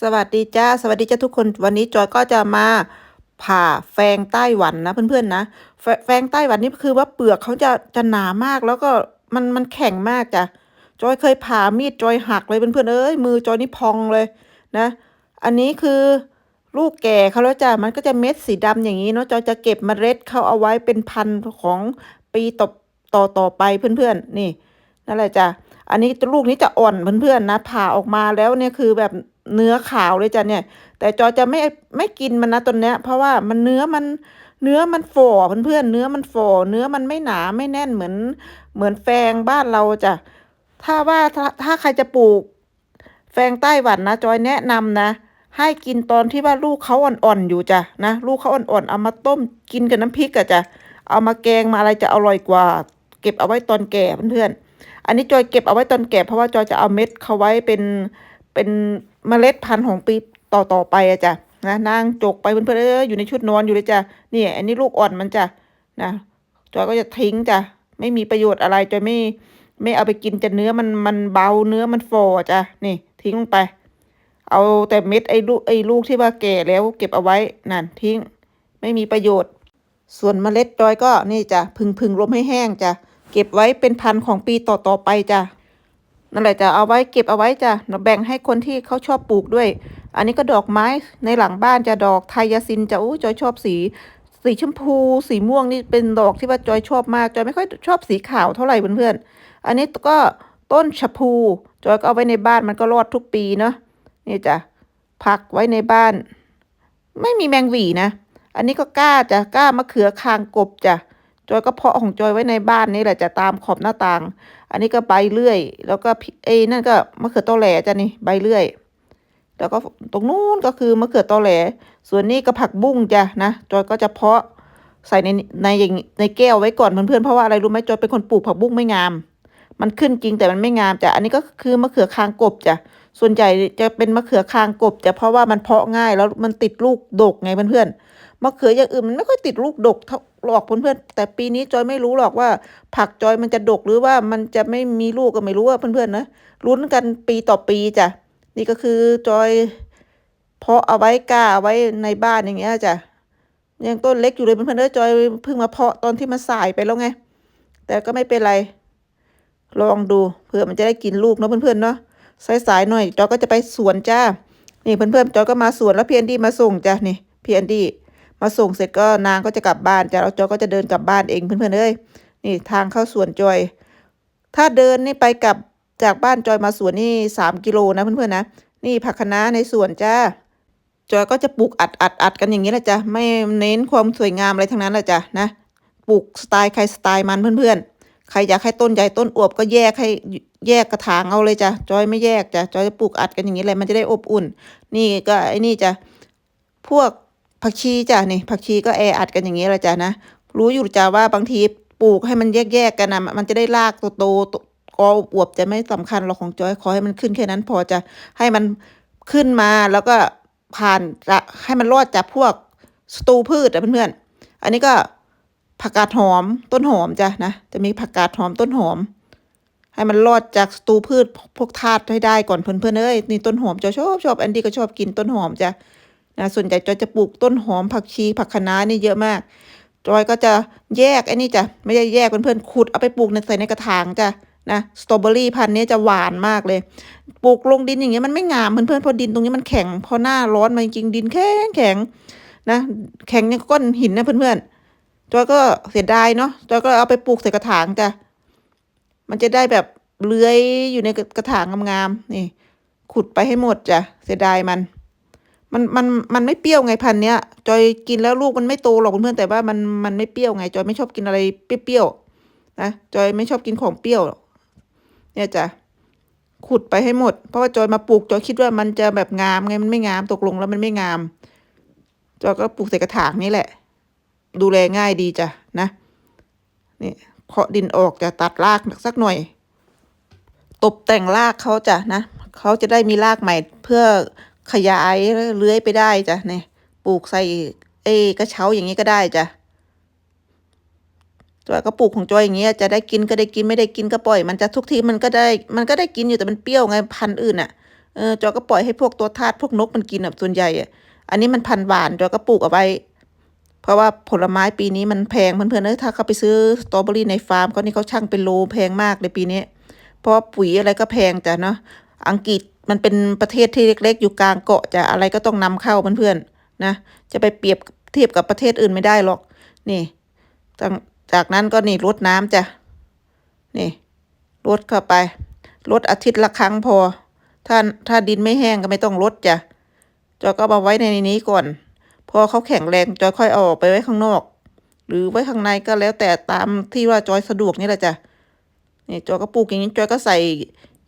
สวัสดีจ้าสวัสดีจ้าทุกคนวันนี้จอยก็จะมาผ่าแฟงไต้หวันนะเพื่อนๆนะแฟแฟงไต้หวันนี่คือว่าเปลือกเขาจะจะหนามากแล้วก็มันมันแข็งมากจ้ะจอยเคยผ่ามีดจอยหักเลยเพื่อนๆเอ้ยมือจอยนี่พองเลยนะ อันนี้คือลูกแก่เขาแล้วจ้ะมันก็จะเม็ดสีดำอย่างนี้เนาะจอยจะเก็บเมล็ดเขาเอาไว้เป็นพันธุ์ของปีต่อต่อต่อไปเพื่อนๆนี่ นั่นแหละจ้ะอันนี้ลูกนี้จะอ่อนเพื่อนๆนะผ่าออกมาแล้วเนี่ยคือแบบเนื้อขาวเลยจ้ะเนี่ย แต่จอยจะไม่ไม่กินมันนะตัวเนี้ย เพราะว่ามันเนื้อมันเนื้อมันฝ่อเพื่อนๆเนื้อมันฝ่อเนื้อมันไม่หนาไม่แน่นเหมือน เหมือนแฟงบ้านเราจ้ะถ้าว่าถ้าถ้าใครจะปลูก แฟงไต้หวันนะจอยแนะนำนะ ให้กินตอนที่ว่าลูกเขาอ่อนๆอยู่จ้ะนะลูกเขาอ่อนๆเอามาต้มกินกับน้ำพริกอะจ้ะเอามาแกงมาอะไรจะอร่อยกว่า เก็บเอาไว้ตอนแก่เพื่อนๆ อันนี้จอยเก็บเอาไว้ตอนแก่เพราะว่าจอยจะเอาเม็ดเขาไว้เป็นเป็นเมล็ดพันธุ์ของปีต่อต่อไปอะจ้ะนะนางจกไปเพื่อนเอออยู่ในชุดนอนอยู่เลยจ้ะนี่อันนี้ลูกอ่อนมันจ้ะนะจอยก็จะทิ้งจ้ะไม่มีประโยชน์อะไรจอยไม่ไม่เอาไปกินจะเนื้อมันมันเบาเนื้อมันฝ่อจ้ะนี่ ทิ้งลงไป เอาแต่เม็ดไอ้ลูกไอ้ลูกที่ว่าแก่แล้วเก็บเอาไว้นั่นทิ้ง ไม่มีประโยชน์ ส่วนเมล็ดจอยก็นี่จ้ะพึงพึงลมให้แห้งจ้ะ เก็บไว้เป็นพันของปีต่อต่อไปจ้ะนั่นแหละจะเอาไว้เก็บเอาไว้จ้ะเราแบ่งให้คนที่เขาชอบปลูกด้วย อันนี้ก็ดอกไม้ในหลังบ้านจะดอกไทยาซินจะอู้จอยชอบสี สีชมพู สีม่วงนี่เป็นดอกที่ว่าจอยชอบมากจอยไม่ค่อยชอบสีขาวเท่าไหร่เพื่อนๆอันนี้ก็ต้นชะพูจอยก็เอาไว้ในบ้านมันก็รอดทุกปีเนาะนี่จ้ะผักไว้ในบ้าน ไม่มีแมงหวีนะ อันนี้ก็กล้าจ้ะกล้ามะเขือคางกบจ้ะ จอยก็เพาะของจอยไว้ในบ้านนี่แหละจะตามขอบหน้าต่าง อันนี้ก็ใบเลื่อย แล้วก็เอ้นั่นก็มะเขือตอแหลจ้ะนี่ใบเลื่อย แล้วก็ตรงนู้นก็คือมะเขือตอแหล ส่วนนี้ก็ผักบุ้งจ้ะนะจอยก็จะเพาะใส่ในในอย่างในแก้วไว้ก่อนเพื่อนๆเพราะว่าอะไรรู้ไหมจอยเป็นคนปลูกผักบุ้งไม่งาม มันขึ้นจริงแต่มันไม่งามจ้ะอันนี้ก็คือมะเขือคางกบจ้ะส่วนใหญ่จะเป็นมะเขือคางกบจ้ะเพราะว่ามันเพาะง่ายแล้วมันติดลูกดกไงเพื่อนๆมะเขืออย่างอื่นมันไม่ค่อยติดลูกดกเท่า หรอกเพื่อนๆแต่ปีนี้จอยไม่รู้หรอกว่า ผักจอยมันจะดกหรือว่ามันจะไม่มีลูกก็ไม่รู้ว่าเพื่อนๆนะลุ้นกันปีต่อปีจ้ะนี่ก็คือจอยเพาะเอาไว้กล้าเอาไว้ในบ้านอย่างเงี้ยจ้ะยังต้นเล็กอยู่เลยเพื่อนๆเอ้ยจอยเพิ่งมาเพาะตอนที่มันสายไปแล้วไง แต่ก็ไม่เป็นไร ลองดูเผื่อมันจะได้กินลูกเนาะเพื่อนๆเนาะสายๆหน่อยจอยก็จะไปสวนจ้านี่เพื่อนๆจอยก็มาสวนแล้วเพี่แอนดีมาส่งจ้ะนี่เพี่แอนดี้ มาส่งเสร็จก็นางก็จะกลับบ้านจ้ะแล้วจอยก็จะเดินกลับบ้านเองเพื่อนๆเอ้ยนี่ทางเข้าสวนจอย ถ้าเดินนี่ไปกลับจากบ้านจอยมาสวนนี่สามกิโลนะเพื่อนๆนะนี่ผักคะน้าในสวนจ้าจอยก็จะปลูกอัดอัดอัดกันอย่างนี้แหละจ้ะไม่เน้นความสวยงามอะไรทั้งนั้นแหละจ้ะนะปลูกสไตล์ใครสไตล์มันเพื่อนๆ ใครอยากให้ต้นใหญ่ต้นอวบก็แยกให้แยกกระถางเอาเลยจ้ะจอยไม่แยกจ้ะจอยจะปลูกอัดกันอย่างนี้เลยมันจะได้อบอุ่น นี่ก็ไอ้นี่จ้ะพวก ผักชีจ้ะนี่ผักชีก็แออัดกันอย่างนี้แหละจ้ะนะรู้อยู่จ้ะว่าบางทีปลูกให้มันแยกๆกันนะมันจะได้รากโตๆกออวบจะไม่สำคัญหรอกของจอยขอให้มันขึ้นแค่นั้นพอจะให้มันขึ้นมาแล้วก็ผ่านจะให้มันรอดจากพวกสตูพืชอะเพื่อนๆอันนี้ก็ผักกาดหอมต้นหอมจ้ะนะจะมีผักกาดหอมต้นหอม ให้มันรอดจากสตูพืชพวกธาตุให้ได้ก่อนเพื่อนๆเอ้ยนี่ต้นหอมจอยชอบชอบแอนดี้ก็ชอบกินต้นหอมจ้ะ นะส่วนใหญ่จอยจะปลูกต้นหอมผักชีผักคะน้านี่เยอะมากจอยก็จะแยกไอ้นี่จ้ะไม่ได้แยกเพื่อนๆขุดเอาไปปลูกในใส่ในกระถางจ้ะนะสตรอเบอรี่พันธุ์นี้จะหวานมากเลย ปลูกลงดินอย่างเงี้ยมันไม่งามเพื่อนๆเพราะดินตรงนี้มันแข็ง พอหน้าร้อนมาจริงๆดินแข็งแข็งนะแข็งอย่างก้อนหินนะเพื่อนๆจอยก็เสียดายเนาะจอยก็เอาไปปลูกใส่กระถางจ้ะมันจะได้แบบเลื้อยอยู่ในกระถางงามๆนี่ ขุดไปให้หมดจ้ะเสียดายมัน มันมันมันไม่เปรี้ยวไงพันเนี้ยจอยกินแล้วลูกมันไม่โตหรอกเพื่อนแต่ว่ามันมันไม่เปรี้ยวไง จอยไม่ชอบกินอะไรเปรี้ยวๆนะจอยไม่ชอบกินของเปรี้ยวเนี่ยจ้ะขุดไปให้หมด เพราะว่าจอยมาปลูกจอยคิดว่ามันจะแบบงามไงมันไม่งามตกลงแล้วมันไม่งาม จอยก็ปลูกใส่กระถางนี่แหละ ดูแลง่ายดีจ้ะนะนี่เคาะดินออกจะตัดรากสักหน่อย ตบแต่งรากเขาจ้ะนะเขาจะได้มีรากใหม่เพื่อ ขยายเลื้อยไปได้จ้ะเนี่ยปลูกใส่เอกระเช้าอย่างนี้ก็ได้จ้ะจอยก็ปลูกของจอยอย่างเงี้ยจะได้กินก็ได้กินไม่ได้กินก็ปล่อย มันจะทุกทีมันก็ได้ มันก็ได้กินอยู่แต่มันเปรี้ยวไงพันธุ์อื่นอะเออจอยก็ปล่อยให้พวกตัวทาสพวกนกมันกินแบบส่วนใหญ่อะอันนี้มันพันธุ์หวานจอยก็ปลูกเอาไว้ เพราะว่าผลไม้ปีนี้มันแพงเพื่อนๆเอ้ยถ้าเขาไปซื้อสตรอเบอรี่ในฟาร์มเขานี่เขาช่างเป็นโลแพงมากเลยปีนี้เพราะปุ๋ยอะไรก็แพงจ้ะเนาะอังกฤษ มันเป็นประเทศที่เล็กๆ อยู่กลางเกาะจะอะไรก็ต้องนำเข้าเพื่อนๆนะ จะไปเปรียบเทียบกับประเทศอื่นไม่ได้หรอก นี่ จากนั้นก็นี่รดน้ำจ้ะ นี่รดเข้าไปรดอาทิตย์ละครั้งพอ ถ้าถ้าดินไม่แห้งก็ไม่ต้องรดจ้ะ จอยก็เอามาไว้ในนี้ก่อน พอเขาแข็งแรงจอยค่อยเอาออกไปไว้ข้างนอก หรือไว้ข้างในก็แล้วแต่ตามที่ว่าจอยสะดวกนี่แหละจ้ะ นี่จอยก็ปลูกอย่างนี้จอยก็ใส่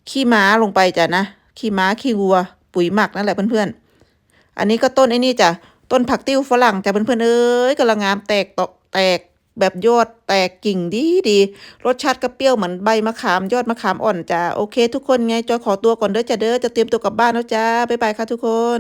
ขี้ม้าลงไปจ้ะนะ ขี้ม้าขี้วัว ปุ๋ยหมักนั่นแหละเพื่อนๆ อันนี้ก็ต้นไอ้นี่จ้ะต้นผักติ้วฝรั่งจ้ะเพื่อนๆเอ้ยกำลังงามแตกตอกแตกแบบยอดแตกกิ่งดีดีรสชาติก็เปรี้ยวเหมือนใบมะขามยอดมะขามอ่อนจ้ะโอเค ทุกคนไงจอยขอตัวก่อนเด้อจ้ะเด้อจะเตรียมตัวกลับบ้านแล้วจ้าบ๊ายบายค่ะทุกคน